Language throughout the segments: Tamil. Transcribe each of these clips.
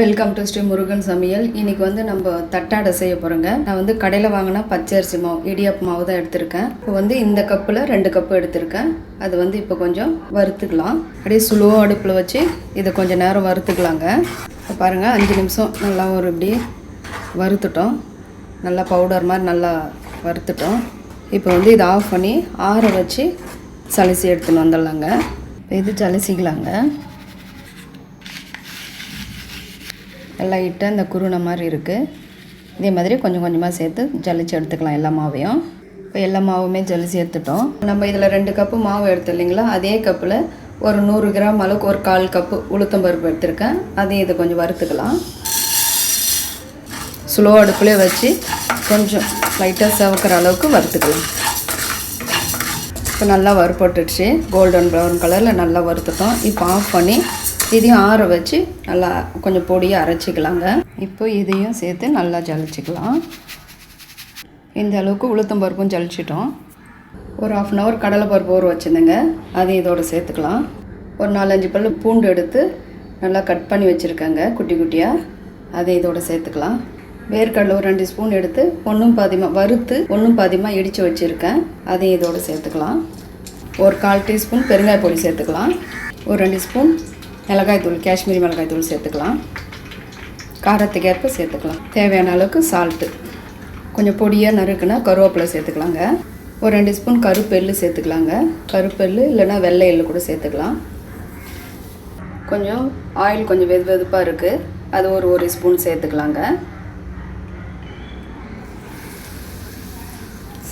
வெல்கம் டு ஸ்ரீ முருகன் சமையல். இன்னைக்கு வந்து நம்ம தட்டாடை செய்ய போகிறோங்க நான் வந்து கடையில் வாங்கினா பச்சரிசி மாவு இடியாப்பு மாவு தான் எடுத்திருக்கேன். இப்போ வந்து இந்த கப்பில் ரெண்டு கப்பு எடுத்திருக்கேன். அது வந்து இப்போ கொஞ்சம் வறுத்துக்கலாம். அப்படியே ஸ்லோ அடுப்பில் வச்சு இதை கொஞ்சம் நேரம் வறுத்துக்கலாங்க. இப்போ பாருங்கள் அஞ்சு நிமிஷம் நல்லா ஒரு இப்படி வறுத்துட்டோம். நல்லா பவுடர் மாதிரி நல்லா வறுத்துட்டோம். இப்போ வந்து இதை ஆஃப் பண்ணி ஆற வச்சு சலிசி எடுத்துன்னு வந்துடலாங்க. இப்போ இது சலிசிக்கலாங்க லைட்டாக இந்த குருணை மாதிரி இருக்குது இதே மாதிரி கொஞ்சம் கொஞ்சமாக சேர்த்து ஜலிச்சு எடுத்துக்கலாம் எல்லா மாவையும். இப்போ எல்லா மாவுமே ஜலிச்சு எடுத்துட்டோம். நம்ம இதில் ரெண்டு கப்பு மாவு எடுத்து இல்லைங்களா? அதே கப்பில் ஒரு நூறு கிராம் அளவுக்கு ஒரு கால் கப்பு உளுத்தம்பருப்பு எடுத்திருக்கேன். அதையும் இதை கொஞ்சம் வறுத்துக்கலாம். ஸ்லோ அடுப்புலேயே வச்சு கொஞ்சம் லைட்டாக செவக்கிற அளவுக்கு வறுத்துக்கலாம். இப்போ நல்லா வறுப்பட்டுடுச்சு. கோல்டன் ப்ரௌன் கலரில் நல்லா வறுத்துட்டோம். இப்போ ஆஃப் பண்ணி இதையும் ஆற வச்சு நல்லா கொஞ்சம் பொடியாக அரைச்சிக்கலாங்க. இப்போ இதையும் சேர்த்து நல்லா ஜலிச்சிக்கலாம். இந்த அளவுக்கு உளுத்தம் பருப்பும் ஜலிச்சிட்டோம். ஒரு ஆஃப் அன் ஹவர் கடலை பருப்பு ஊற வச்சுருந்தேங்க. அதையும் இதோடு சேர்த்துக்கலாம். ஒரு நாலஞ்சு பல் பூண்டு எடுத்து நல்லா கட் பண்ணி வச்சுருக்கேங்க குட்டி குட்டியாக அதை இதோடு சேர்த்துக்கலாம். வேர்க்கடலை ஒரு ரெண்டு ஸ்பூன் எடுத்து ஒன்றும் பாதிமாக வறுத்து ஒன்றும் பாதிமாக இடித்து வச்சுருக்கேன். அதையும் இதோடு சேர்த்துக்கலாம். ஒரு கால் டீஸ்பூன் பெருங்காய பொடி சேர்த்துக்கலாம். ஒரு ரெண்டு ஸ்பூன் மிளகாய் தூள் காஷ்மீரி மிளகாய் தூள் சேர்த்துக்கலாம். காரத்துக்கு ஏற்ப சேர்த்துக்கலாம். தேவையான அளவுக்கு சால்ட்டு கொஞ்சம் பொடியாக நறுக்குனா கருவேப்பிலை சேர்த்துக்கலாங்க. ஒரு ரெண்டு ஸ்பூன் கருப்பெல்லு சேர்த்துக்கலாங்க. கருப்பெல்லு இல்லைன்னா வெள்ளை எள்ளு கூட சேர்த்துக்கலாம். கொஞ்சம் ஆயில் கொஞ்சம் வெது வெதுப்பாக இருக்குது அது ஒரு ஒரு ஸ்பூன் சேர்த்துக்கலாங்க.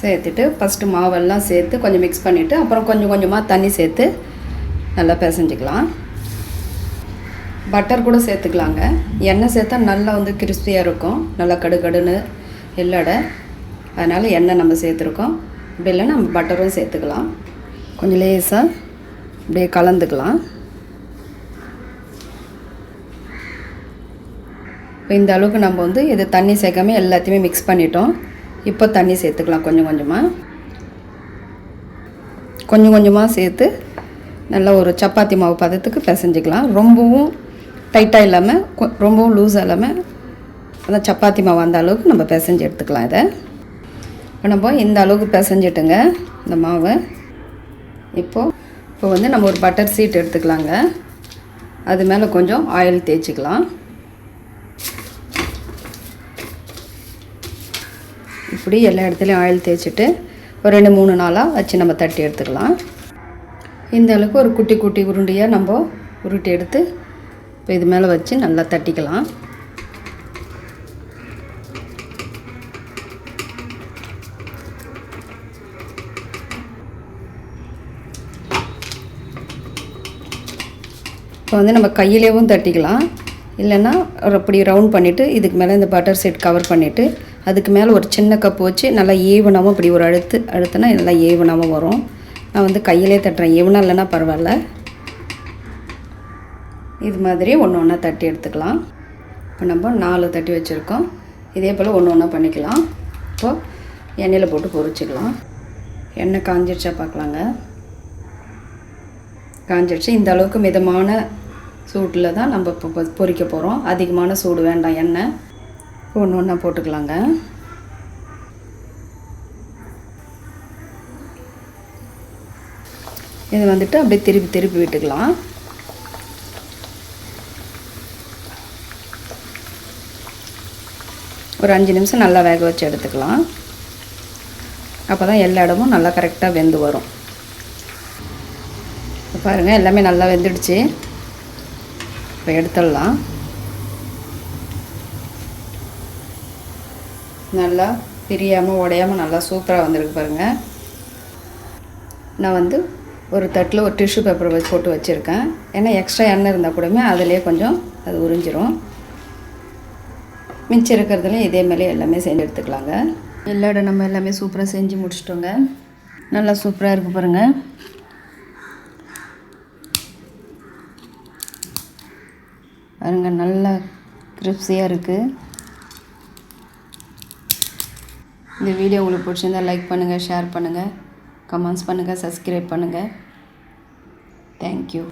சேர்த்துட்டு ஃபஸ்ட்டு மாவெல்லாம் சேர்த்து கொஞ்சம் மிக்ஸ் பண்ணிவிட்டு அப்புறம் கொஞ்சம் கொஞ்சமாக தண்ணி சேர்த்து நல்லா பிசைஞ்சிக்கலாம். பட்டர் கூட சேர்த்துக்கலாங்க. எண்ணெய் சேர்த்தா நல்லா வந்து கிறிஸ்பியாக இருக்கும். நல்லா கடுகடுன்னு எல்லடை அதனால் எண்ணெய் நம்ம சேர்த்துருக்கோம். அப்படி இல்லைன்னா நம்ம பட்டரும் சேர்த்துக்கலாம். கொஞ்சம் லேசாக அப்படியே கலந்துக்கலாம். இப்போ இந்த அளவுக்கு நம்ம வந்து இது தண்ணி சேர்க்காம எல்லாத்தையுமே மிக்ஸ் பண்ணிட்டோம். இப்போ தண்ணி சேர்த்துக்கலாம் கொஞ்சம் கொஞ்சமாக கொஞ்சம் கொஞ்சமாக சேர்த்து நல்லா ஒரு சப்பாத்தி மாவு பதத்துக்கு பிசைஞ்சிக்கலாம். ரொம்பவும் டைட்டாக இல்லாமல் கொ- ரொம்பவும் லூஸாக இல்லாமல் அதான் சப்பாத்தி மாவு அந்த அளவுக்கு நம்ம பிசைஞ்சு எடுத்துக்கலாம் இதை. இப்போ நம்ம இந்த அளவுக்கு பிசைஞ்சிட்டுங்க இந்த மாவை. இப்போது இப்போ வந்து நம்ம ஒரு பட்டர் சீட் எடுத்துக்கலாங்க. அது மேலே கொஞ்சம் ஆயில் தேய்ச்சிக்கலாம். இப்படி எல்லா இடத்துலையும் ஆயில் தேய்ச்சிட்டு ஒரு ரெண்டு மூணு நாளாக வச்சு நம்ம தட்டி எடுத்துக்கலாம். இந்த அளவுக்கு ஒரு குட்டி குட்டி உருண்டையாக நம்ம உருட்டி எடுத்து இப்போ இது மேலே வச்சு நல்லா தட்டிக்கலாம். இப்போ வந்து நம்ம கையிலேயும் தட்டிக்கலாம். இல்லைன்னா ஒரு அப்படி ரவுண்ட் பண்ணிவிட்டு இதுக்கு மேலே இந்த பட்டர் செட் கவர் பண்ணிவிட்டு அதுக்கு மேலே ஒரு சின்ன கப்பு வச்சு நல்லா ஏவனாகவும் இப்படி ஒரு அழுத்து அழுத்தினா நல்லா ஏவனாகவும் வரும். நான் வந்து கையிலே தட்டுறேன். ஏவனா இல்லைன்னா பரவாயில்ல. இது மாதிரி ஒன்று ஒன்றா தட்டி எடுத்துக்கலாம். இப்போ நம்ம நாலு தட்டி வச்சுருக்கோம். இதே போல் ஒன்று ஒன்றா பண்ணிக்கலாம். இப்போது எண்ணெயில் போட்டு பொரிச்சிக்கலாம். எண்ணெய் காஞ்சிடுச்சா பார்க்கலாங்க காஞ்சிடுச்சு இந்த அளவுக்கு மிதமான சூட்டில் தான் நம்ம இப்போ பொ- பொரிக்க போகிறோம் அதிகமான சூடு வேண்டாம் எண்ணெய். ஒன்று ஒன்றா போட்டுக்கலாங்க. இது வந்துட்டு அப்படியே திருப்பி திருப்பி விட்டுக்கலாம். ஒரு அஞ்சு நிமிஷம் நல்லா வேக வச்சு எடுத்துக்கலாம். அப்போ தான் எல்லா இடமும் நல்லா கரெக்டாக வெந்து வரும். பாருங்கள் எல்லாமே நல்லா வெந்துடுச்சு. இப்போ எடுத்துடலாம். நல்லா பிரியாமல் உடையாமல் நல்லா சூப்பராக வந்திருக்கு பாருங்கள் நான் வந்து ஒரு தட்டில் ஒரு டிஷ்யூ பேப்பர் வச்சு போட்டு வச்சுருக்கேன். ஏன்னா எக்ஸ்ட்ரா எண்ணெய் இருந்தால் கூடமே அதிலே கொஞ்சம் அது உறிஞ்சிரும். மிச்சம் இருக்கிறதுல இதே மாதிரி எல்லாமே செஞ்சு எடுத்துக்கலாங்க. எல்லாட நம்ம எல்லாமே சூப்பராக செஞ்சு முடிச்சிட்டோங்க. நல்லா சூப்பராக இருக்குது பாருங்கள் பாருங்க நல்லா கிரிப்ஸியாக இருக்குது இந்த வீடியோ உங்களுக்கு பிடிச்சிருந்தா லைக் பண்ணுங்கள் ஷேர் பண்ணுங்கள் கமெண்ட்ஸ் பண்ணுங்கள் சப்ஸ்கிரைப் பண்ணுங்கள் தேங்க்யூ